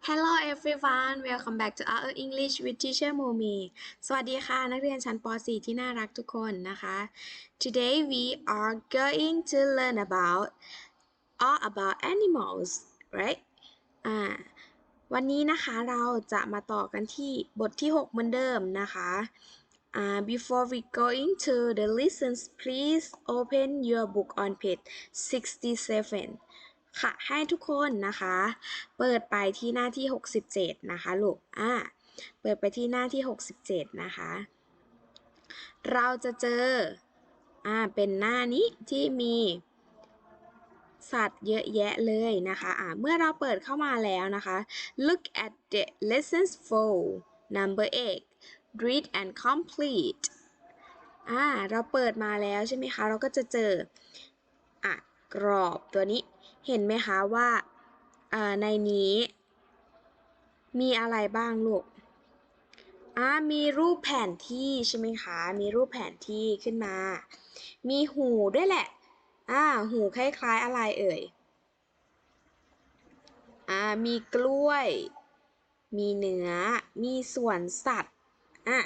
Hello everyone welcome back to our English with teacher Momi สวัสดีค่ะ นักเรียนชั้นป .4 ที่น่ารักทุกคนนะคะ Today we are going to learn about all about animals right อ่าวันนี้นะคะเราจะมาต่อกันที่บทที่ 6 เหมือนเดิมนะคะอ่า before we go into the lessons please open your book on page 67 ค่ะ ให้ทุกคนนะคะ เปิดไปที่หน้าที่ 67 นะคะลูก อ่า เปิดไปที่หน้าที่ 67 นะคะ เราจะเจอ อ่า เป็นหน้านี้ที่มีสัตว์เยอะแยะเลยนะคะอ่าเมื่อเราเปิดเข้ามาแล้วนะคะ look at the lessons for number 8 read and complete อ่า เราเปิดมาแล้วใช่ไหมคะ เราก็จะเจออะกรอบตัวนี้ เห็นไหมคะว่าอ่าในนี้ มีอะไรบ้างลูกอ่ามีรูปแผนที่ใช่ไหมคะ มีรูปแผนที่ขึ้นมา มีหูด้วยแหละอ่าหูคล้ายๆอะไรเอ่ยอ่ามีกล้วย มีเนื้อ มีส่วนสัตว์อะ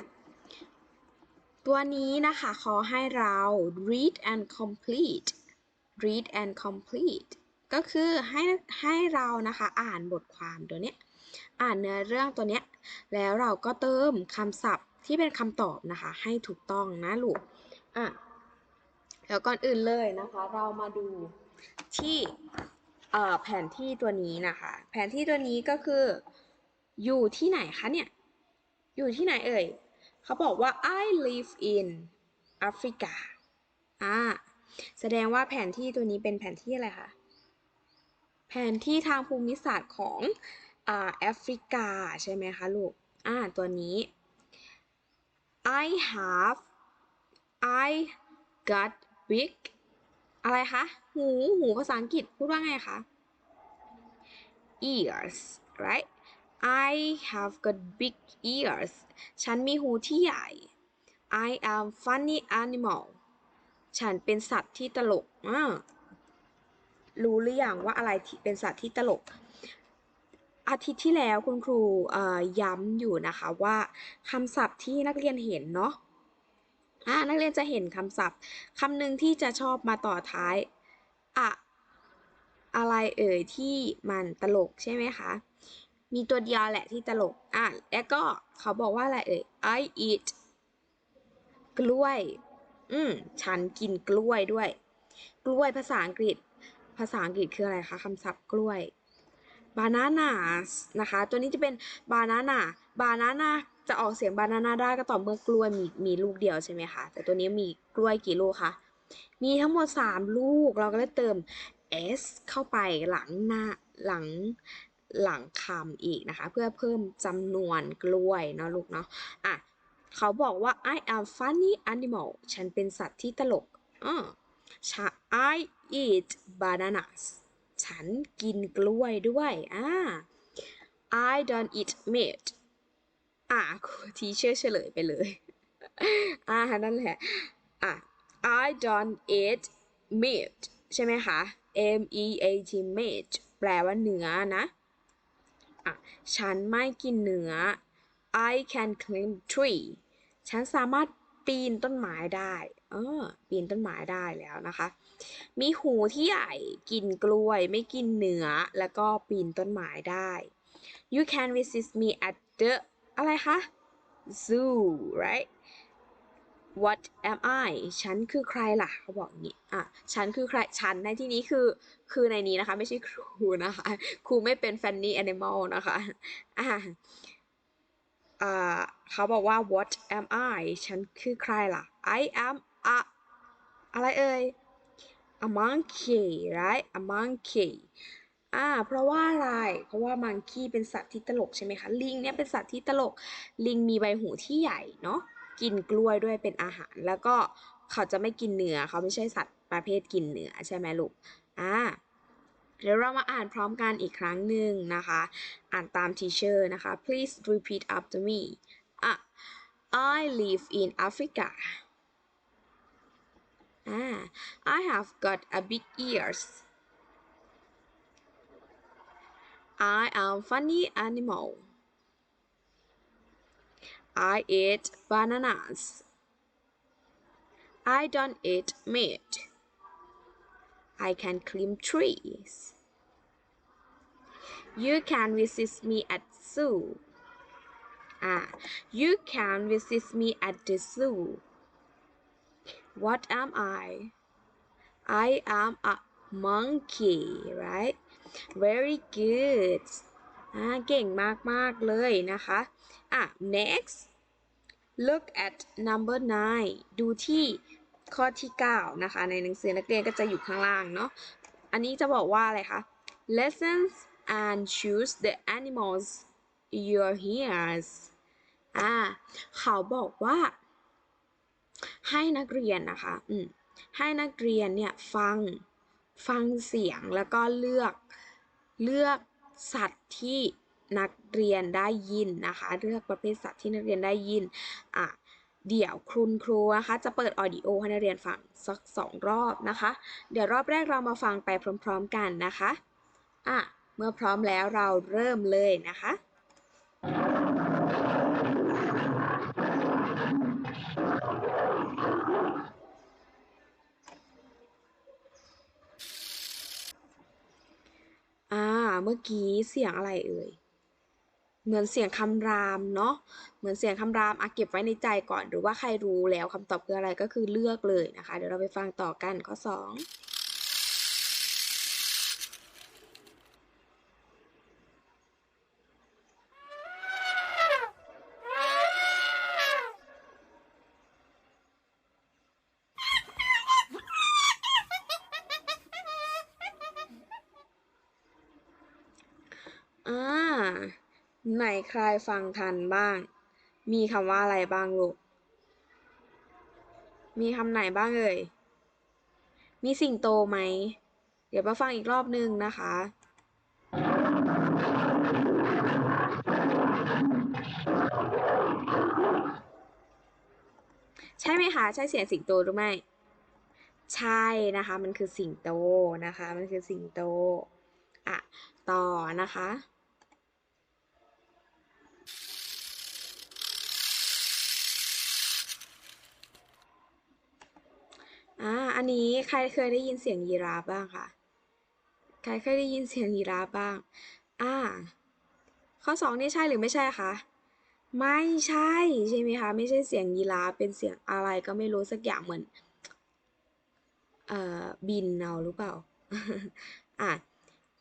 ตัวนี้นะคะขอให้เรา read and complete read and complete ก็คือให้ให้เรานะคะอ่านบทความตัวเนี้ยอ่านเนื้อเรื่องตัวเนี้ยแล้วเราก็เติมคำศัพท์ที่เป็นคำตอบนะคะ ให้ถูกต้องนะลูกอะแล้วก่อนอื่นเลยนะคะ เรามาดูที่เอ่อแผนที่ตัวนี้นะคะ แผนที่ตัวนี้ก็คืออยู่ที่ไหนคะเนี่ย อยู่ที่ไหนเอ่ย เขาบอกว่า I live in Africa อ่า แสดงว่าแผนที่ตัวนี้เป็นแผนที่อะไรคะ แผนที่ทางภูมิศาสตร์ของอ่าแอฟริกาใช่ไหมคะลูก อ่า ตัวนี้ I have I got big อะไรคะ หู หูภาษาอังกฤษพูดว่าไงคะ ears right I have got big ears ฉันมีหูที่ใหญ่ I am funny animal ฉันเป็นสัตว์ที่ตลกอ่า รู้หรือยังว่าอะไรที่เป็นสัตว์ที่ตลก อาทิตย์ที่แล้วคุณครูย้ำอยู่นะคะว่าคำศัพท์ที่นักเรียนเห็นเนาะอ่านักเรียนจะเห็นคำศัพท์คำหนึ่งที่จะชอบมาต่อท้ายอะอะไรเอ่ยที่มันตลกใช่ไหมคะ มีตัวเดียวแหละที่ตลก อะ แล้วก็เขาบอกว่าอะไรเอ่ย I eat กล้วย อืม ฉันกินกล้วยด้วย กล้วยภาษาอังกฤษ ภาษาอังกฤษคืออะไรคะคำศัพท์กล้วย bananas นะคะ ตัวนี้จะเป็น banana banana จะออกเสียง banana ได้ก็ต่อเมื่อกล้วยมีมีลูกเดียวใช่ไหมคะ แต่ตัวนี้มีกล้วยกี่ลูกคะ มีทั้งหมด 3 ลูก เราก็เลยเติม s เข้าไปหลังหน้าหลังหลังคำอีกนะคะ เพื่อเพิ่มจำนวนกล้วยเนาะลูกเนาะ อะ เขาบอกว่า I am funny animal ฉันเป็นสัตว์ที่ตลกอ่า I eat bananas ฉันกินกล้วยด้วยอ่า I don't eat meat อะทีเชื่อเฉลยไปเลย อ่า นั่นแหละ อะ I don't eat meat ใช่ไหมคะ M E A T meat แปลว่าเนื้อนะ อะ ฉันไม่กินเนื้อ I can climb tree ฉันสามารถ ปีนต้นไม้ได้เออปีนต้นไม้ได้แล้วนะคะ มีหูที่ใหญ่กินกล้วยไม่กินเนื้อแล้วก็ปีนต้นไม้ได้ You can visit me at the อะไรคะ zoo right What am I ฉันคือใครล่ะ เขาบอกอย่างนี้ อะ ฉันคือใคร ฉันในที่นี้คือ คือในนี้นะคะ ไม่ใช่ครูนะคะ ครูไม่เป็น funny animal นะคะ อะ เขาบอกว่า what am I ฉันคือใครล่ะ I am a อะไรเอ่ย a monkey right a monkey อ่า เพราะว่าอะไร เพราะว่า monkey เป็นสัตว์ที่ตลกใช่ไหมคะ ลิงเนี่ยเป็นสัตว์ที่ตลก ลิงมีใบหูที่ใหญ่เนาะ กินกล้วยด้วยเป็นอาหาร แล้วก็เขาจะไม่กินเนื้อ เขาไม่ใช่สัตว์ประเภทกินเนื้อใช่ไหมลูก อ่า เดี๋ยวเรามาอ่านพร้อมกันอีกครั้งหนึ่งนะคะ อ่านตาม teacher นะคะ please repeat after me อ่ะ I live in Africa อ่า I have got a big ears I am funny animal I eat bananas I don't eat meat I can climb trees You can visit me at zoo อ่า You can visit me at the zoo What am I I am a monkey right very good อ่าเก่งมาก ๆ เลยนะคะ อ่ะ next look at number nine ดูที่ ข้อที่ 9 นะคะ ในหนังสือนักเรียนก็จะอยู่ข้างล่างเนาะ อันนี้จะบอกว่าอะไรคะ lessons and choose the animals your ears อ่า เขาบอกว่า ให้นักเรียนนะคะ อืม ให้นักเรียนเนี่ยฟัง ฟังเสียงแล้วก็เลือก เลือกสัตว์ที่นักเรียนได้ยินนะคะ เลือกประเภทสัตว์ที่นักเรียนได้ยิน อะ เดี๋ยวคุณครูนะคะจะเปิดออดิโอให้นักเรียนฟังสักสองรอบนะคะ เดี๋ยวรอบแรกเรามาฟังไปพร้อมๆกันนะคะอะเมื่อพร้อมแล้วเราเริ่มเลยนะคะอ่าเมื่อกี้เสียงอะไรเอ่ย เหมือนเสียงคำรามเนาะ เหมือนเสียงคำรามอะเก็บไว้ในใจก่อน หรือว่าใครรู้แล้วคำตอบคืออะไรก็คือเลือกเลยนะคะ เดี๋ยวเราไปฟังต่อกันข้อ 2 อ่า ไหน ใครฟังทันบ้าง มีคำว่าอะไรบ้างลูก มีคำไหนบ้างเอ่ย มีสิงโตไหม เดี๋ยวมาฟังอีกรอบนึงนะคะ ใช่ไหมคะ ใช่เสียงสิงโตหรือไม่ ใช่นะคะ มันคือสิงโตนะคะ มันคือสิงโต อะ ต่อนะคะ อันนี้ใครเคยได้ยินเสียงยีราฟบ้างคะใครเคยได้ยินเสียงยีราฟบ้าง อ่า ข้อสองนี่ใช่หรือไม่ใช่คะ ไม่ใช่ใช่ไหมคะ ไม่ใช่เสียงยีราฟเป็นเสียงอะไรก็ไม่รู้สักอย่างเหมือน เอ่อ บินเอาหรือเปล่า อะ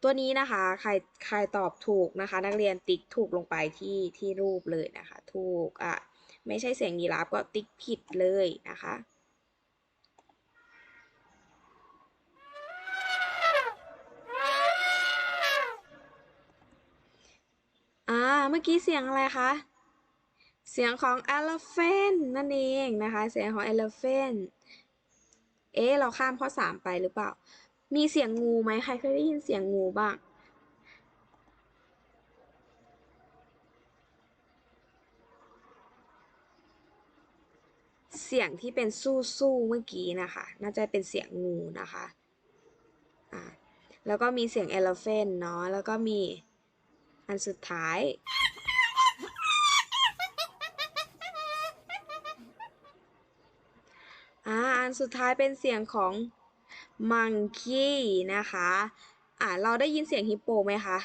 ตัวนี้นะคะ ใคร ใครตอบถูกนะคะ นักเรียนติ๊กถูกลงไปที่ ที่รูปเลยนะคะ ถูก อะ ไม่ใช่เสียงยีราฟก็ติ๊กผิดเลยนะคะ อ่า เมื่อกี้เสียงอะไรคะ เสียงของ elephant นั่นเองนะคะ เสียงของ elephant เอ๊ะ เราข้ามข้อ 3 ไปหรือเปล่า มีเสียงงูไหมใครเคยได้ยินเสียงงูบ้าง เสียงที่เป็นสู้ๆเมื่อกี้นะคะ น่าจะเป็นเสียงงูนะคะ อ่า แล้วก็มีเสียง elephant เนาะ แล้วก็มี อันสุดท้าย อ่า อันสุดท้ายเป็นเสียงของ monkey นะคะ อ่า เราได้ยินเสียงฮิปโปไหมคะ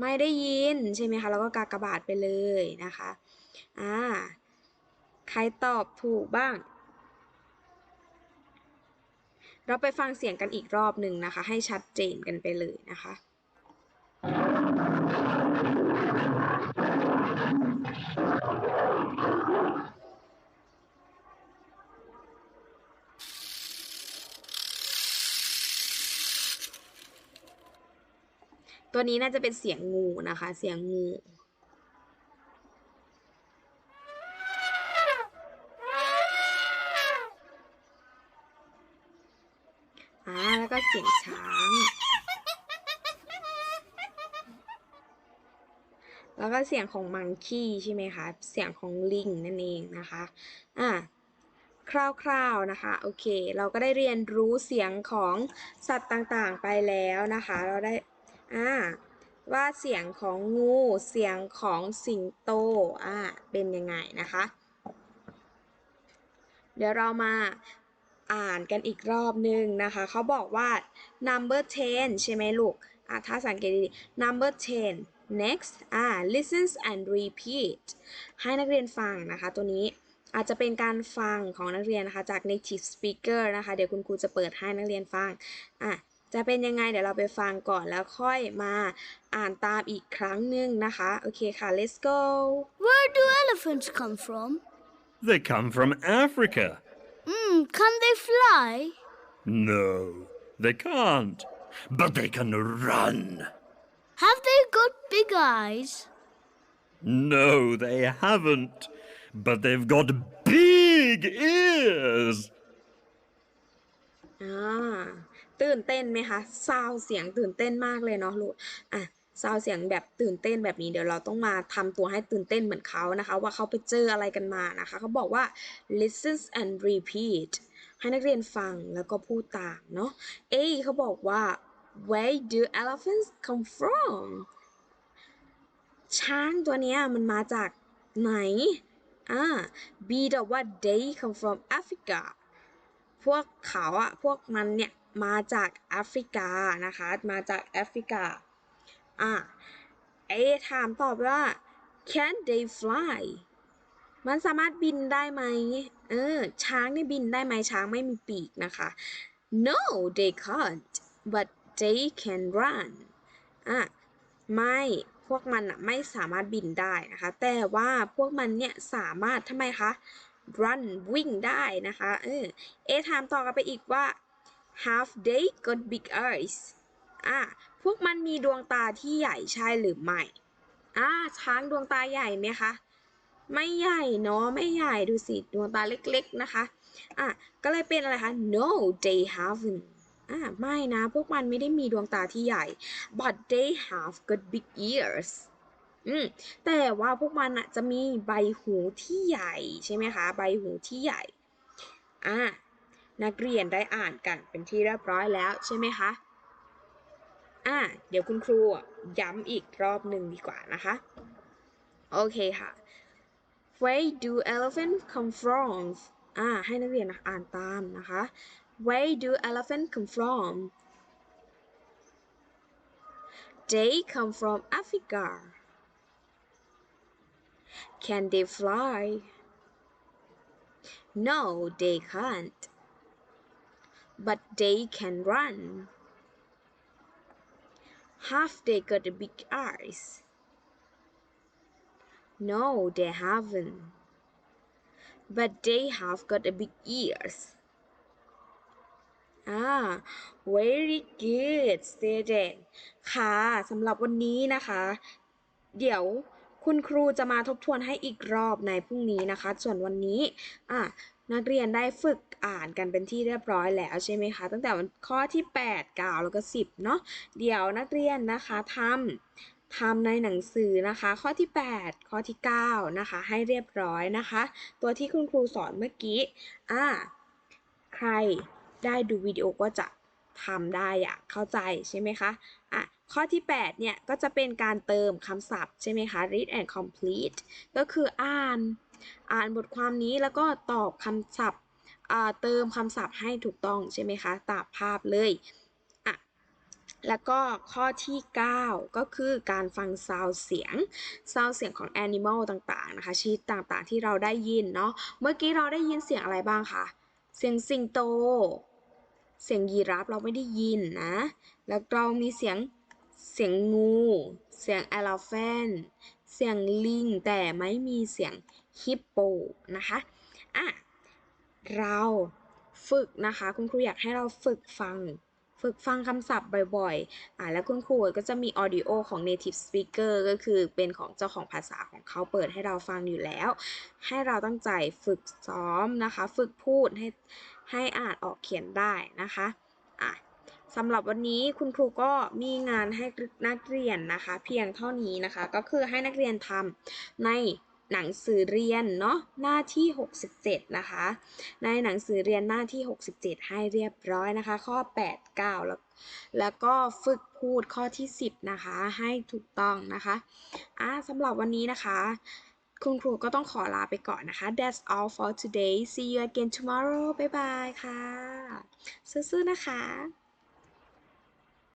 ไม่ได้ยินใช่ไหมคะแล้วก็กากบาทไปเลยนะคะ อ่า ใครตอบถูกบ้าง เราไปฟังเสียงกันอีกรอบหนึ่งนะคะ ให้ชัดเจนกันไปเลยนะคะ ตัวนี้น่าจะเป็นเสียงงูนะคะ เสียงงู อ่า แล้วก็เสียงช้าง แล้วก็เสียงของมังคีใช่ไหมคะ เสียงของลิงนั่นเองนะคะ อ่าคร่าวๆนะคะ โอเค เราก็ได้เรียนรู้เสียงของสัตว์ต่างๆไปแล้วนะคะ เราได้ อ่าว่าเสียงของงูเสียงของสิงโตอ่าเป็นยังไงนะคะ เดี๋ยวเรามาอ่านกันอีกรอบนึงนะคะเขาบอกว่า number 10 ใช่ไหมลูกอะถ้าสังเกตดี number 10 next อ่า listens and repeat ให้นักเรียนฟังนะคะตัวนี้อาจจะเป็นการฟังของนักเรียนนะคะจาก native speaker นะคะ เดี๋ยวคุณครูจะเปิดให้นักเรียนฟังอะ จะเป็นยังไงเดี๋ยวเราไปฟังก่อนแล้วค่อยมาอ่านตามอีกครั้งหนึ่งนะคะโอเคค่ะ let's go Where do elephants come from? They come from Africa. Hmm, can they fly? No, they can't. But they can run. Have they got big eyes? No, they haven't. But they've got big ears. อ่าตื่นเต้นไหมคะซาวเสียงตื่นเต้นมากเลยเนาะลูกอะซาวเสียงแบบตื่นเต้นแบบนี้เดี๋ยวเราต้องมาทำตัวให้ตื่นเต้นเหมือนเขานะคะ ว่าเขาไปเจออะไรกันมานะคะเขาบอกว่า listen and repeat ให้นักเรียนฟังแล้วก็พูดตามเนาะ A เขาบอกว่า where do elephants come from ช้างตัวนี้มันมาจากไหนอ่า B ตอบว่า they come from Africa พวกเขาอะพวกมันเนี่ยมาจากแอฟริกานะคะ มาจากแอฟริกา อะเอถามตอบว่า can they fly มันสามารถบินได้ไหม เออ ช้างนี่บินได้ไหมช้างไม่มีปีกนะคะ no they can't but they can run อะ ไม่ พวกมันอะไม่สามารถบินได้นะคะ แต่ว่าพวกมันเนี่ยสามารถทำไมคะ run วิ่งได้นะคะเออเอถามต่อกลับไปอีกว่า have they got big eyes อะพวกมันมีดวงตาที่ใหญ่ใช่หรือไม่อ่าช้างดวงตาใหญ่ไหมคะ ไม่ใหญ่เนาะไม่ใหญ่ดูสิดวงตาเล็กๆนะคะอะก็เลยเป็นอะไรคะ no they haven't อ่าไม่นะ พวกมันไม่ได้มีดวงตาที่ใหญ่ but they have got big ears อืมแต่ว่าพวกมันอะจะมีใบหูที่ใหญ่ใช่ไหมคะ ใบหูที่ใหญ่อ่านักเรียนได้อ่านกันเป็นที่เรียบร้อยแล้วใช่ไหมคะอ่าเดี๋ยวคุณครูย้ำอีกรอบหนึ่งดีกว่านะคะ โอเคค่ะ Where do elephants come from อ่าให้นักเรียนอ่านตามนะคะ Where do elephants come from They come from Africa Can they fly No they can't but they can run Have they got big eyes No they haven't but they have got a big ears อ่า very good student ค่ะสำหรับวันนี้นะคะ เดี๋ยว คุณครูจะมาทบทวนให้อีกรอบในพรุ่งนี้นะคะ ส่วนวันนี้อะนักเรียนได้ฝึกอ่านกันเป็นที่เรียบร้อยแล้วใช่ไหมคะ ตั้งแต่ข้อที่ 8 9 แล้วก็ 10 เนาะเดี๋ยวนักเรียนนะคะทำทำในหนังสือนะคะ ข้อที่ 8 ข้อที่ 9 นะคะ ให้เรียบร้อยนะคะ ตัวที่คุณครูสอนเมื่อกี้อ่าใครได้ดูวิดีโอก็จะ ทำได้อย่างเข้าใจใช่ไหมคะอะข้อที่ 8 เนี่ย ก็จะเป็นการเติมคำศัพท์ใช่ไหมคะ read and complete ก็คืออ่าน อ่านบทความนี้แล้วก็ตอบคำศัพท์อ่าเติมคำศัพท์ให้ถูกต้องใช่ไหมคะตามภาพเลยอะแล้วก็ข้อที่ 9 ก็คือการฟังซาวเสียงซาวเสียงของ animal ต่างๆนะคะชนิดต่างๆที่เราได้ยินเนาะเมื่อกี้เราได้ยินเสียงอะไรบ้างคะเสียงสิงโต เสียงยีราฟเราไม่ได้ยินนะ แล้วเรามีเสียงเสียงงู เสียง elephant เสียงลิง แต่ไม่มีเสียงฮิปโปนะคะ อะ เราฝึกนะคะ คุณครูอยากให้เราฝึกฟัง ฝึกฟังคำศัพท์บ่อยๆ อะ แล้วคุณครูก็จะมีออดิโอของ native speaker ก็คือเป็นของเจ้าของภาษาของเขาเปิดให้เราฟังอยู่แล้ว ให้เราตั้งใจฝึกซ้อมนะคะ ฝึกพูดให้ ให้อ่านออกเขียนได้นะคะอะสำหรับวันนี้คุณครูก็มีงานให้นักเรียนนะคะ เพียงเท่านี้นะคะ ก็คือให้นักเรียนทำในหนังสือเรียนเนาะหน้าที่ 67 นะคะ ในหนังสือเรียนหน้าที่ 67 ให้เรียบร้อยนะคะ ข้อ 8 9 แล้วแล้วก็ฝึกพูดข้อที่ 10 นะคะ ให้ถูกต้องนะคะอ่าสำหรับวันนี้นะคะ คุณครูก็ต้องขอลาไปก่อนนะคะ That's all for today see you again tomorrow Bye bye ค่ะ สู้ๆ นะคะ